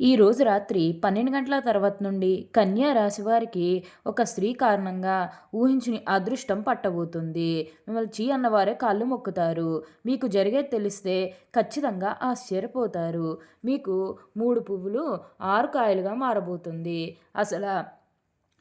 ఈ రోజు రాత్రి పన్నెండు గంటల తర్వాత నుండి కన్యా రాశి వారికి ఒక స్త్రీ కారణంగా ఊహించుని అదృష్టం పట్టబోతుంది. మిమ్మల్ని చీ అన్నవారే కాళ్ళు మొక్కుతారు. మీకు జరిగేది తెలిస్తే ఖచ్చితంగా ఆశ్చర్యపోతారు. మీకు మూడు పువ్వులు ఆరు కాయలుగా మారబోతుంది. అసలు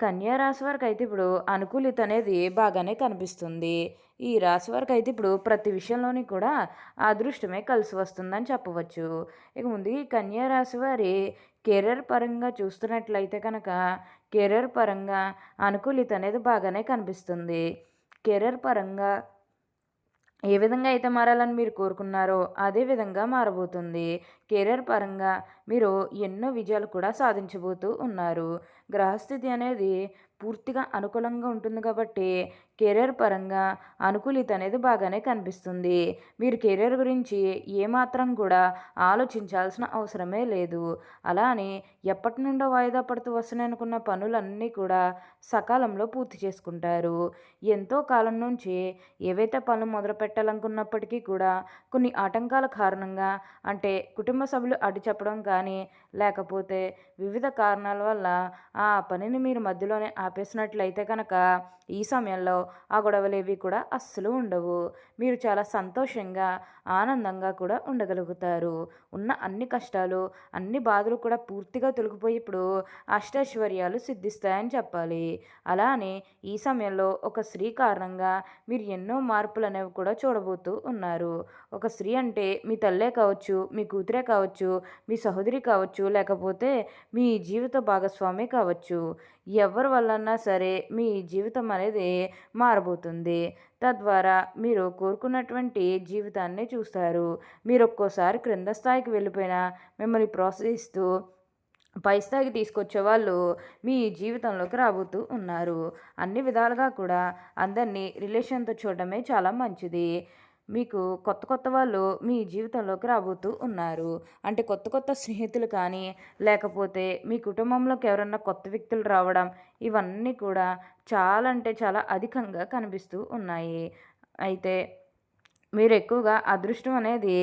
కన్యా రాశి వారికి అయితే ఇప్పుడు అనుకూలిత అనేది బాగానే కనిపిస్తుంది. ఈ రాశి వారికి అయితే ఇప్పుడు ప్రతి విషయంలోని కూడా అదృష్టమే కలిసి వస్తుందని చెప్పవచ్చు. ఇక ముందు ఈ కన్యా రాశి వారి కెరీర్ పరంగా చూస్తున్నట్లయితే కనుక కెరీర్ పరంగా అనుకూలిత అనేది బాగానే కనిపిస్తుంది. కెరీర్ పరంగా ఏ విధంగా అయితే మారాలని మీరు కోరుకున్నారో అదే విధంగా మారబోతుంది. కెరీర్ పరంగా మీరు ఎన్నో విజయాలు కూడా సాధించబోతూ ఉన్నారు. గ్రహస్థితి అనేది పూర్తిగా అనుకూలంగా ఉంటుంది కాబట్టి కెరీర్ పరంగా అనుకూలిత అనేది బాగానే కనిపిస్తుంది. మీరు కెరీర్ గురించి ఏమాత్రం కూడా ఆలోచించాల్సిన అవసరమే లేదు. అలానే ఎప్పటి నుండో వాయిదా పడుతూ వస్తున్నాయి అనుకున్న పనులన్నీ కూడా సకాలంలో పూర్తి చేసుకుంటారు. ఎంతో కాలం నుంచి ఏవైతే పనులు మొదలు పెట్టాలనుకున్నప్పటికీ కూడా కొన్ని ఆటంకాల కారణంగా అంటే కుటుంబ సభ్యులు అడ్డు చెప్పడం కానీ లేకపోతే వివిధ కారణాల వల్ల ఆ పనిని మీరు మధ్యలోనే ఆపేసినట్లయితే కనుక ఈ సమయంలో ఆ గొడవలు ఏవి కూడా అస్సలు ఉండవు. మీరు చాలా సంతోషంగా ఆనందంగా కూడా ఉండగలుగుతారు. ఉన్న అన్ని కష్టాలు అన్ని బాధలు కూడా పూర్తిగా తొలగిపోయి ఇప్పుడు అష్టైశ్వర్యాలు సిద్ధిస్తాయని చెప్పాలి. అలానే ఈ సమయంలో ఒక స్త్రీ కారణంగా మీరు ఎన్నో మార్పులు అనేవి కూడా చూడబోతూ ఉన్నారు. ఒక స్త్రీ అంటే మీ తల్లే కావచ్చు మీ కూతురే కావచ్చు మీ సహోదరి కావచ్చు లేకపోతే మీ జీవిత భాగస్వామి కావచ్చు. ఎవరి వల్లన్నా సరే మీ జీవితం అనేది మారబోతుంది. తద్వారా మీరు కోరుకున్నటువంటి జీవితాన్ని చూస్తారు. మీరు ఒక్కోసారి క్రింద స్థాయికి వెళ్ళిపోయినా మిమ్మల్ని ప్రోత్సహిస్తూ పై స్థాయికి తీసుకొచ్చే వాళ్ళు మీ జీవితంలోకి రాబోతూ ఉన్నారు. అన్ని విధాలుగా కూడా అందరినీ రిలేషన్తో చూడడమే చాలా మంచిది. మీకు కొత్త కొత్త వాళ్ళు మీ జీవితంలోకి రాబోతూ ఉన్నారు. అంటే కొత్త కొత్త స్నేహితులు కానీ లేకపోతే మీ కుటుంబంలోకి ఎవరన్నా కొత్త వ్యక్తులు రావడం ఇవన్నీ కూడా చాలా అంటే చాలా అధికంగా కనిపిస్తూ ఉన్నాయి. అయితే మీరు ఎక్కువగా అదృష్టం అనేది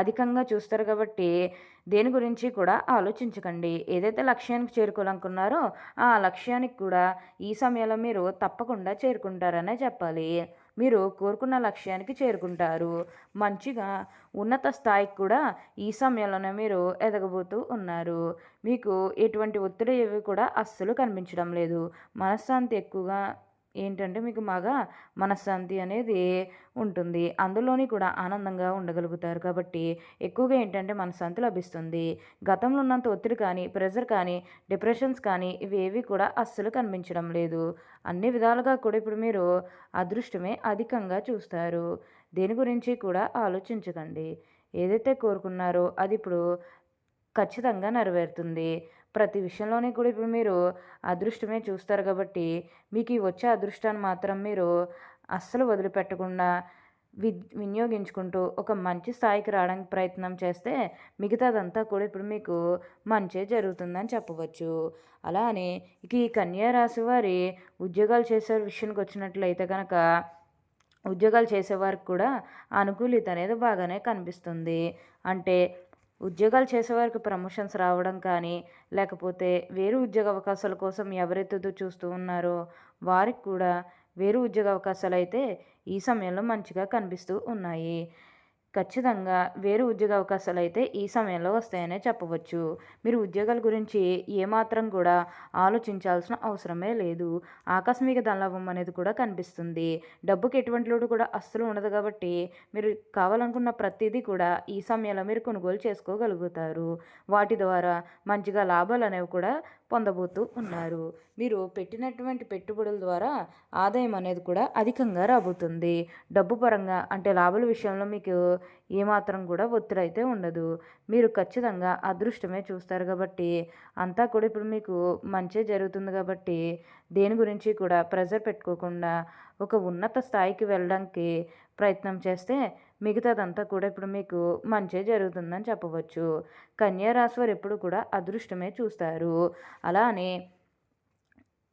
అధికంగా చూస్తారు కాబట్టి దేని గురించి కూడా ఆలోచించకండి. ఏదైతే లక్ష్యానికి చేరుకోవాలనుకున్నారో ఆ లక్ష్యానికి కూడా ఈ సమయంలో మీరు తప్పకుండా చేరుకుంటారనే చెప్పాలి. మీరు కోరుకున్న లక్ష్యానికి చేరుకుంటారు. మంచిగా ఉన్నత స్థాయికి కూడా ఈ సమయంలోనే మీరు ఎదగబోతూ ఉన్నారు. మీకు ఎటువంటి ఒత్తిడి ఏవి కూడా అస్సలు కనిపించడం లేదు. మనశ్శాంతి ఎక్కువగా ఏంటంటే మీకు మగ మనశ్శాంతి అనేది ఉంటుంది. అందులోని కూడా ఆనందంగా ఉండగలుగుతారు. కాబట్టి ఎక్కువగా ఏంటంటే మనశ్శాంతి లభిస్తుంది. గతంలో ఉన్నంత ఒత్తిడి కానీ ప్రెషర్ కానీ డిప్రెషన్స్ కానీ ఇవేవి కూడా అస్సలు కనిపించడం లేదు. అన్ని విధాలుగా కూడా ఇప్పుడు మీరు అదృష్టమే అధికంగా చూస్తారు. దేని గురించి కూడా ఆలోచించకండి. ఏదైతే కోరుకున్నారో అది ఇప్పుడు ఖచ్చితంగా నెరవేరుతుంది. ప్రతి విషయంలోనే కూడా ఇప్పుడు మీరు అదృష్టమే చూస్తారు కాబట్టి మీకు ఈ వచ్చే అదృష్టాన్ని మాత్రం మీరు అస్సలు వదిలిపెట్టకుండా వి వినియోగించుకుంటూ ఒక మంచి స్థాయికి రావడానికి ప్రయత్నం చేస్తే మిగతాదంతా కూడా ఇప్పుడు మీకు మంచి జరుగుతుందని చెప్పవచ్చు. అలానే ఇక ఈ కన్యా రాశి వారి ఉద్యోగాలు చేసే విషయానికి వచ్చినట్లయితే కనుక ఉద్యోగాలు చేసేవారికి కూడా అనుకూలిత అనేది బాగానే కనిపిస్తుంది. అంటే ఉద్యోగాలు చేసేవారికి ప్రమోషన్స్ రావడం కానీ లేకపోతే వేరు ఉద్యోగ అవకాశాల కోసం ఎవరైతే చూస్తూ ఉన్నారో వారికి కూడా వేరు ఉద్యోగ అవకాశాలు అయితే ఈ సమయంలో మంచిగా కనిపిస్తూ ఉన్నాయి. ఖచ్చితంగా వేరే ఉద్యోగ అవకాశాలు అయితే ఈ సమయంలో వస్తాయనే చెప్పవచ్చు. మీరు ఉద్యోగాల గురించి ఏమాత్రం కూడా ఆలోచించాల్సిన అవసరమే లేదు. ఆకస్మిక ధనలాభం అనేది కూడా కనిపిస్తుంది. డబ్బుకి ఎటువంటి లోటు కూడా అస్సలు ఉండదు కాబట్టి మీరు కావాలనుకున్న ప్రతిదీ కూడా ఈ సమయంలో మీరు కొనుగోలు చేసుకోగలుగుతారు. వాటి ద్వారా మంచిగా లాభాలు అనేవి కూడా పొందబోతూ ఉన్నారు. మీరు పెట్టినటువంటి పెట్టుబడుల ద్వారా ఆదాయం అనేది కూడా అధికంగా రాబోతుంది. డబ్బు పరంగా అంటే లాభాల విషయంలో మీకు ఏమాత్రం కూడా ఒత్తిడి అయితే ఉండదు. మీరు ఖచ్చితంగా అదృష్టమే చూస్తారు కాబట్టి అంతా కూడా ఇప్పుడు మీకు మంచి జరుగుతుంది కాబట్టి దేని గురించి కూడా ప్రెజర్ పెట్టుకోకుండా ఒక ఉన్నత స్థాయికి వెళ్ళడానికి ప్రయత్నం చేస్తే మిగతాదంతా కూడా ఇప్పుడు మీకు మంచే జరుగుతుందని చెప్పవచ్చు. కన్యారాశి వారు ఎప్పుడు కూడా అదృష్టమే చూస్తారు. అలానే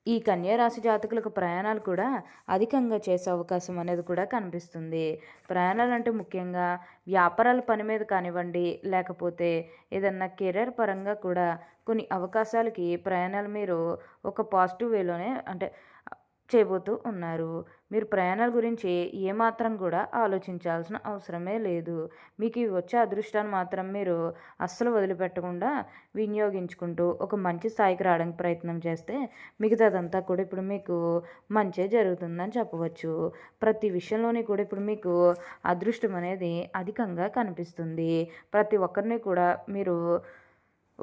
ఈ కన్యారాశి జాతకులకు ప్రయాణాలు కూడా అధికంగా చేసే అవకాశం అనేది కూడా కనిపిస్తుంది. ప్రయాణాలు అంటే ముఖ్యంగా వ్యాపారాల పని మీద కానివ్వండి లేకపోతే ఏదన్నా కెరీర్ పరంగా కూడా కొన్ని అవకాశాలకి ప్రయాణాలు మీరు ఒక పాజిటివ్ వేలోనే అంటే చేయబోతూ ఉన్నారు. మీరు ప్రయాణాల గురించి ఏమాత్రం కూడా ఆలోచించాల్సిన అవసరమే లేదు. మీకు ఇవి వచ్చే అదృష్టాన్ని మాత్రం మీరు అస్సలు వదిలిపెట్టకుండా వినియోగించుకుంటూ ఒక మంచి స్థాయికి రావడానికి ప్రయత్నం చేస్తే మిగతాదంతా కూడా ఇప్పుడు మీకు మంచే జరుగుతుందని చెప్పవచ్చు. ప్రతి విషయంలోని కూడా ఇప్పుడు మీకు అదృష్టం అనేది అధికంగా కనిపిస్తుంది. ప్రతి ఒక్కరిని కూడా మీరు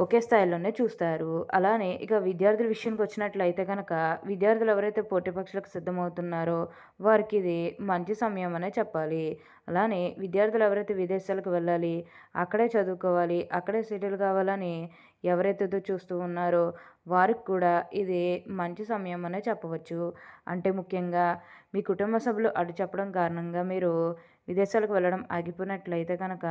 ఒకే స్థాయిలోనే చూస్తారు. అలానే ఇక విద్యార్థుల విషయానికి వచ్చినట్లయితే కనుక విద్యార్థులు ఎవరైతే పోటీ పక్షులకు సిద్ధమవుతున్నారో వారికి ఇది మంచి సమయం అనే చెప్పాలి. అలానే విద్యార్థులు ఎవరైతే విదేశాలకు వెళ్ళాలి అక్కడే చదువుకోవాలి అక్కడే సెటిల్ కావాలని ఎవరైతే చూస్తూ ఉన్నారో వారికి కూడా ఇది మంచి సమయం అనే చెప్పవచ్చు. అంటే ముఖ్యంగా మీ కుటుంబ సభ్యులు అడ్డు చెప్పడం కారణంగా మీరు విదేశాలకు వెళ్ళడం ఆగిపోయినట్లయితే కనుక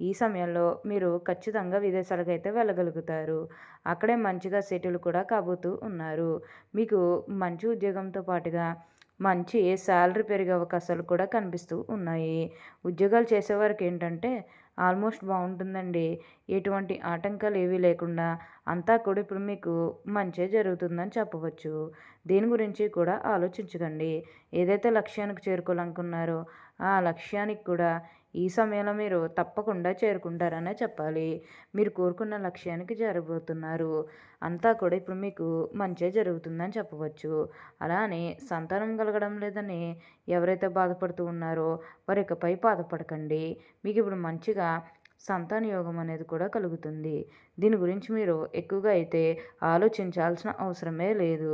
ఈ సమయంలో మీరు ఖచ్చితంగా విదేశాలకు అయితే వెళ్ళగలుగుతారు. అక్కడే మంచిగా సెటిల్ కూడా కాబోతూ ఉన్నారు. మీకు మంచి ఉద్యోగంతో పాటుగా మంచి శాలరీ పెరిగే అవకాశాలు కూడా కనిపిస్తూ ఉన్నాయి. ఉద్యోగాలు చేసేవారికి ఏంటంటే ఆల్మోస్ట్ బాగుంటుందండి. ఎటువంటి ఆటంకాలు ఏవీ లేకుండా అంతా కూడా ఇప్పుడు మీకు మంచి జరుగుతుందని చెప్పవచ్చు. దీని గురించి కూడా ఆలోచించకండి. ఏదైతే లక్ష్యానికి చేరుకోవాలనుకున్నారో ఆ లక్ష్యానికి కూడా ఈ సమయంలో మీరు తప్పకుండా చేరుకుంటారనే చెప్పాలి. మీరు కోరుకున్న లక్ష్యానికి చేరబోతున్నారు అంతా కూడా ఇప్పుడు మీకు మంచే జరుగుతుందని చెప్పవచ్చు. అలానే సంతానం కలగడం లేదని ఎవరైతే బాధపడుతూ ఉన్నారో వారి ఇకపై బాధపడకండి. మీకు ఇప్పుడు మంచిగా సంతాన యోగం అనేది కూడా కలుగుతుంది. దీని గురించి మీరు ఎక్కువగా అయితే ఆలోచించాల్సిన అవసరమే లేదు.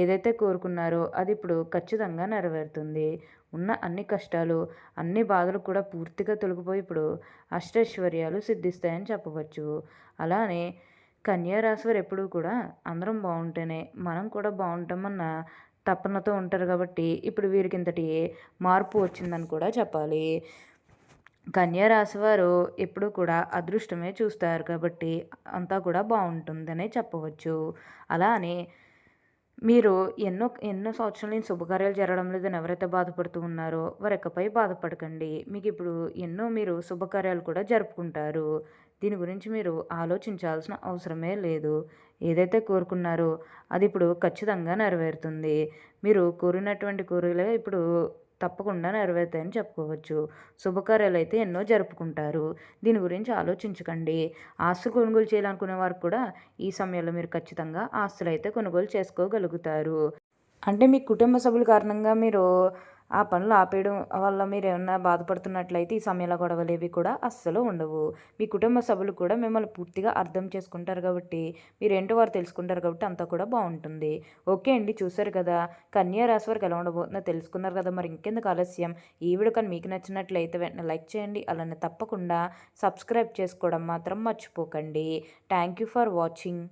ఏదైతే కోరుకున్నారో అది ఇప్పుడు ఖచ్చితంగా నెరవేరుతుంది. ఉన్న అన్ని కష్టాలు అన్ని బాధలు కూడా పూర్తిగా తొలగిపోయి ఇప్పుడు అష్టైశ్వర్యాలు సిద్ధిస్తాయని చెప్పవచ్చు. అలానే కన్యారాశి వారు ఎప్పుడూ కూడా అందరం బాగుంటేనే మనం కూడా బాగుంటామన్న తపనతో ఉంటారు కాబట్టి ఇప్పుడు వీరికి ఇంతటి మార్పు వచ్చిందని కూడా చెప్పాలి. కన్యా రాశి ఎప్పుడూ కూడా అదృష్టమే చూస్తారు కాబట్టి అంతా కూడా బాగుంటుందనే చెప్పవచ్చు. అలానే మీరు ఎన్నో ఎన్నో సంవత్సరాల నుంచి శుభకార్యాలు జరగడం లేదని ఎవరైతే బాధపడుతూ ఉన్నారో వారి ఇకపై బాధపడకండి. మీకు ఇప్పుడు ఎన్నో మీరు శుభకార్యాలు కూడా జరుపుకుంటారు. దీని గురించి మీరు ఆలోచించాల్సిన అవసరమే లేదు. ఏదైతే కోరుకున్నారో అది ఇప్పుడు ఖచ్చితంగా నెరవేరుతుంది. మీరు కోరినటువంటి కోరికలే ఇప్పుడు తప్పకుండా నెరవేరుతాయని చెప్పుకోవచ్చు. శుభకార్యాలు అయితే ఎన్నో జరుపుకుంటారు. దీని గురించి ఆలోచించకండి. ఆస్తులు కొనుగోలు చేయాలనుకునే వారు కూడా ఈ సమయంలో మీరు ఖచ్చితంగా ఆస్తులు అయితే కొనుగోలు చేసుకోగలుగుతారు. అంటే మీ కుటుంబ సభ్యుల కారణంగా మీరు ఆ పనులు ఆపేయడం వల్ల మీరు ఏమన్నా బాధపడుతున్నట్లయితే ఈ సమయంలో గొడవలు ఏవి కూడా అస్సలు ఉండవు. మీ కుటుంబ సభ్యులు కూడా మిమ్మల్ని పూర్తిగా అర్థం చేసుకుంటారు కాబట్టి మీరు ఏంటో వారు తెలుసుకుంటారు కాబట్టి అంతా కూడా బాగుంటుంది. ఓకే అండి చూసారు కదా. కన్యా రాశి వారికి ఎలా ఉండబోతుందో తెలుసుకున్నారు కదా. మరి ఇంకెందుకు ఆలస్యం? ఈ వీడియో కానీ మీకు నచ్చినట్లయితే వెంటనే లైక్ చేయండి. అలానే తప్పకుండా సబ్స్క్రైబ్ చేసుకోవడం మాత్రం మర్చిపోకండి. Thank you for watching.